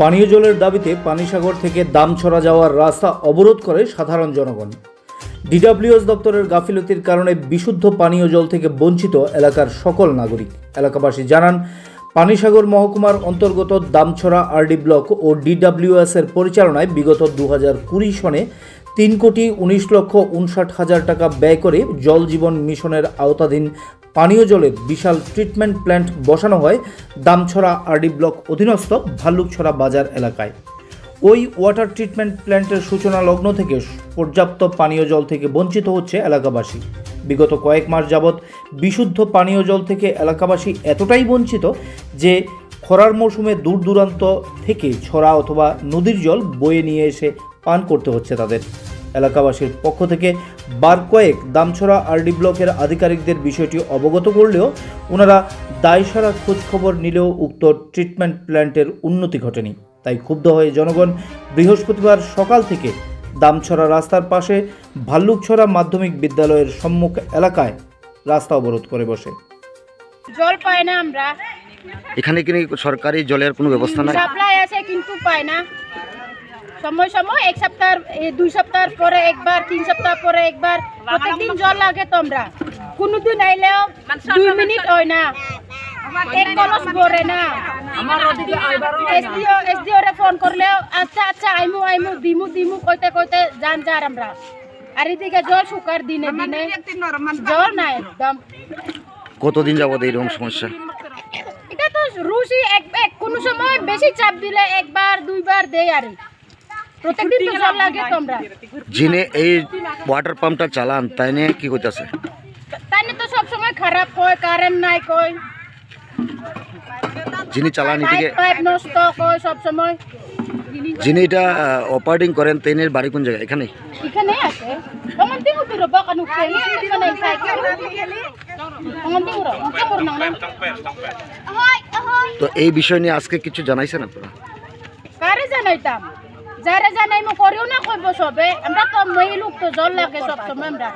পানীয় জলের দাবিতে পানিসাগর থেকে দামছড়া যাওয়ার রাস্তা অবরোধ করে সাধারণ জনগণ। ডিডাব্লিউএস দপ্তরের গাফিলতির কারণে বিশুদ্ধ পানীয় জল থেকে বঞ্চিত এলাকার সকল নাগরিক। এলাকাবাসী জানান, পানিসাগর মহকুমার অন্তর্গত দামছড়া আরডি ব্লক ও ডিডব্লিউএস এর পরিচালনায় বিগত দু হাজার কুড়ি সনে তিন কোটি উনিশ লক্ষ উনষাট হাজার টাকা ব্যয় করে জল জীবন মিশনের আওতাধীন পানীয় জলের বিশাল ট্রিটমেন্ট প্ল্যান্ট বসানো হয় দামছড়া আরডি ব্লক অধীনস্থ ভাল্লুকছড়া বাজার এলাকায়। ওই ওয়াটার ট্রিটমেন্ট প্ল্যান্টের সূচনা লগ্ন থেকে পর্যাপ্ত পানীয় জল থেকে বঞ্চিত হচ্ছে এলাকাবাসী। বিগত কয়েক মাস যাবৎ বিশুদ্ধ পানীয় জল থেকে এলাকাবাসী এতটাই বঞ্চিত যে খরার মৌসুমে দূর দূরান্ত থেকে ছড়া অথবা নদীর জল বয়ে নিয়ে এসে পান করতে হচ্ছে তাদের। এলাকাবাসীর পক্ষ থেকে বার কয়েক দামছড়া আরডি ব্লকের আধিকারিকদের বিষয়টি অবগত করলেও ওনারা দায়সারা খোঁজখবর নিলেও উক্ত ট্রিটমেন্ট প্ল্যান্টের উন্নতি ঘটেনি। তাই ক্ষুব্ধ হয়ে জনগণ বৃহস্পতিবার সকাল থেকে দামছড়া রাস্তার পাশে ভাল্লুকছড়া মাধ্যমিক বিদ্যালয়ের সম্মুখ এলাকায় রাস্তা অবরোধ করে বসে। জল পাই না আমরা। এখানে কি সরকারি জলের কোনো ব্যবস্থা নাই? সাপ্লাই আছে কিন্তু পাই না। সময় সময় এক সপ্তাহ এ, দুই সপ্তাহ পরে একবার তিন সপ্তাহ পরে একবার। প্রত্যেকদিন জল লাগে তো আমরা কোনোদিন আইলেও দুই মিনিট হয় না। এক কলস ভরে না। এসডিও এসডিও রে ফোন করলেও আচ্ছা আচ্ছা আইমু আইমু দিমু দিমু কইতে কইতে যান যার আমরা। আর এদিকে জল শুকার দিনে দিনে। জল নাই একদম। কতদিন যাবত এইরকম সমস্যা? এটা তো রুশি এক এক কোনো সময় বেশি চাপ দিলে একবার দুইবার দেয় আরে। প্রত্যেকদিন তো জল লাগে তোমরা। যিনি এই ওয়াটার পাম্পটা চালান তাই নিয়ে কি করতেছে? তাই না তো সব সময় খারাপ কয় কারেন্ট নাই কয়। যিনি চালান এদিকে পাইপ নষ্ট কয় সব সময়। যিনি এটা অপারেটিং করেন তিনি বাড়ি কোন জায়গায়? এখানে? এখানে আছে। kaya ka na cycle. Pangan tingo ro, ang kapor nang nan. Ahoy, ahoy. তো এই বিষয় নিয়ে আজকে কিছু জানাইছেন আপনারা? কারে জানাইতাম? যারা জানাই মো করিও না কইব সবে আমরা তো মেয়ে লোক তো জল লাগে সব সময় আমরা